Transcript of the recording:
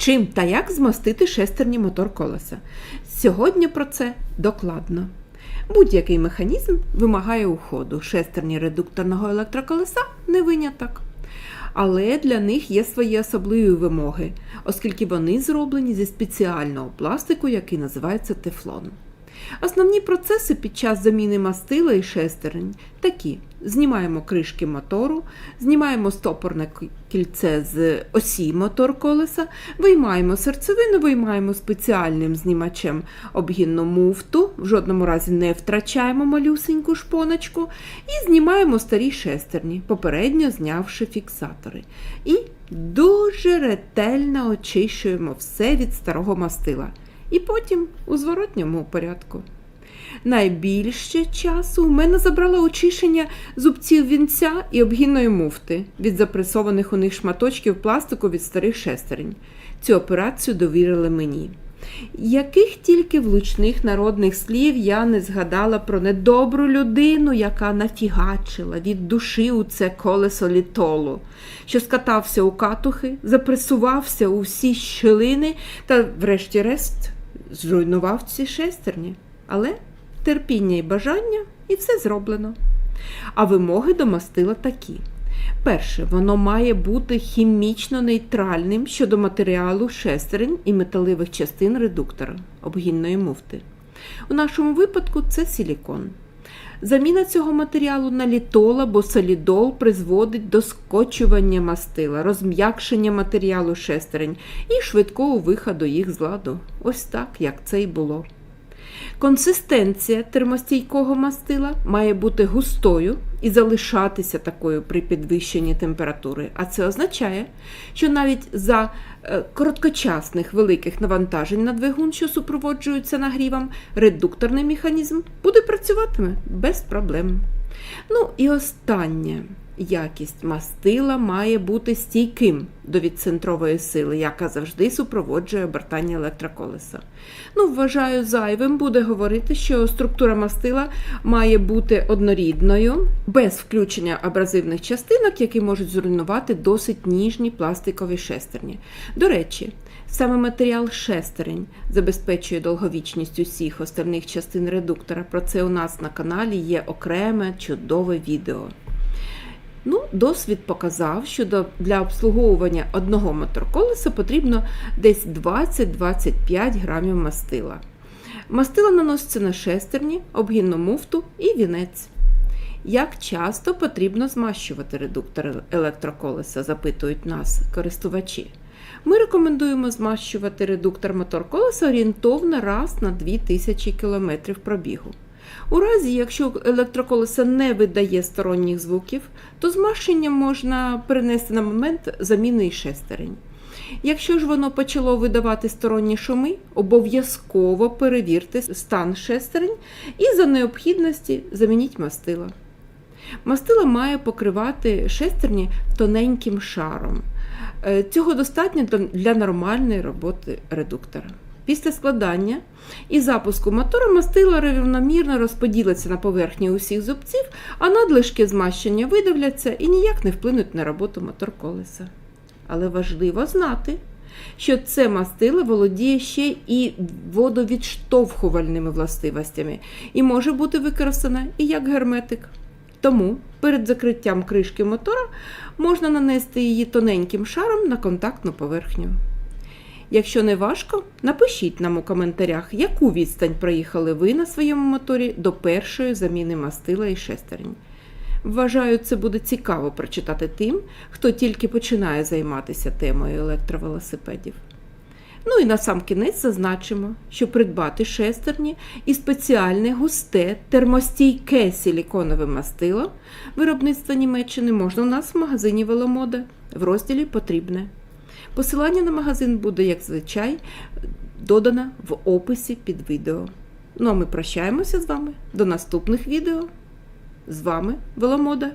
Чим та як змастити шестерні мотор колеса? Сьогодні про це докладно. Будь-який механізм вимагає уходу. Шестерні редукторного електроколеса не виняток. Але для них є свої особливі вимоги, оскільки вони зроблені зі спеціального пластику, який називається тефлон. Основні процеси під час заміни мастила і шестерень такі: знімаємо кришки мотору, знімаємо стопорне кільце з осі мотор колеса, виймаємо серцевину, виймаємо спеціальним знімачем обгінну муфту, в жодному разі не втрачаємо малюсеньку шпоночку, і знімаємо старі шестерні, попередньо знявши фіксатори. І дуже ретельно очищуємо все від старого мастила. І потім у зворотньому порядку. Найбільше часу у мене забрало очищення зубців вінця і обгінної муфти від запресованих у них шматочків пластику від старих шестерень. Цю операцію довірили мені. Яких тільки влучних народних слів я не згадала про недобру людину, яка нафігачила від душі у це колесо літолу, що скатався у катухи, запресувався у всі щілини та, врешті-решт, зруйнував ці шестерні. Але терпіння і бажання, і все зроблено. А вимоги до мастила такі. Перше, воно має бути хімічно нейтральним щодо матеріалу шестерень і металевих частин редуктора обгінної муфти. У нашому випадку це силікон. Заміна цього матеріалу на літол або солідол призводить до скочування мастила, розм'якшення матеріалу шестерень і швидкого виходу їх з ладу. Ось так, як це і було. Консистенція термостійкого мастила має бути густою і залишатися такою при підвищенні температури. А це означає, що навіть за е, короткочасних великих навантажень на двигун, що супроводжуються нагрівом, редукторний механізм буде працюватиме без проблем. Ну і останнє. Якість мастила має бути стійким до відцентрової сили, яка завжди супроводжує обертання електроколеса. Ну, вважаю, зайвим буде говорити, що структура мастила має бути однорідною, без включення абразивних частинок, які можуть зруйнувати досить ніжні пластикові шестерні. До речі, саме матеріал шестерень забезпечує довговічність усіх остальних частин редуктора. Про це у нас на каналі є окреме чудове відео. Ну, досвід показав, що для обслуговування одного моторколеса потрібно десь 20-25 грамів мастила. Мастило наноситься на шестерні, обгінну муфту і вінець. Як часто потрібно змащувати редуктор електроколеса, запитують нас користувачі. Ми рекомендуємо змащувати редуктор моторколеса орієнтовно раз на 2000 км пробігу. У разі, якщо електроколесо не видає сторонніх звуків, то змащення можна перенести на момент заміни і шестерень. Якщо ж воно почало видавати сторонні шуми, обов'язково перевірте стан шестерень і за необхідності замініть мастило. Мастило має покривати шестерні тоненьким шаром. Е, Цього достатньо для нормальної роботи редуктора. Після складання і запуску мотора мастило рівномірно розподілиться на поверхні усіх зубців, а надлишки змащення видавляться і ніяк не вплинуть на роботу мотор колеса. Але важливо знати, що це мастило володіє ще і водовідштовхувальними властивостями і може бути використане і як герметик. Тому перед закриттям кришки мотора можна нанести її тоненьким шаром на контактну поверхню. Якщо не важко, напишіть нам у коментарях, яку відстань проїхали ви на своєму моторі до першої заміни мастила і шестерень. Вважаю, це буде цікаво прочитати тим, хто тільки починає займатися темою електровелосипедів. Ну і на сам кінець зазначимо, що придбати шестерні і спеціальне густе термостійке силіконове мастило виробництва Німеччини можна у нас в магазині Веломода в розділі Потрібне. Посилання на магазин буде, як звичай, додано в описі під відео. Ну а ми прощаємося з вами до наступних відео. З вами Веломода.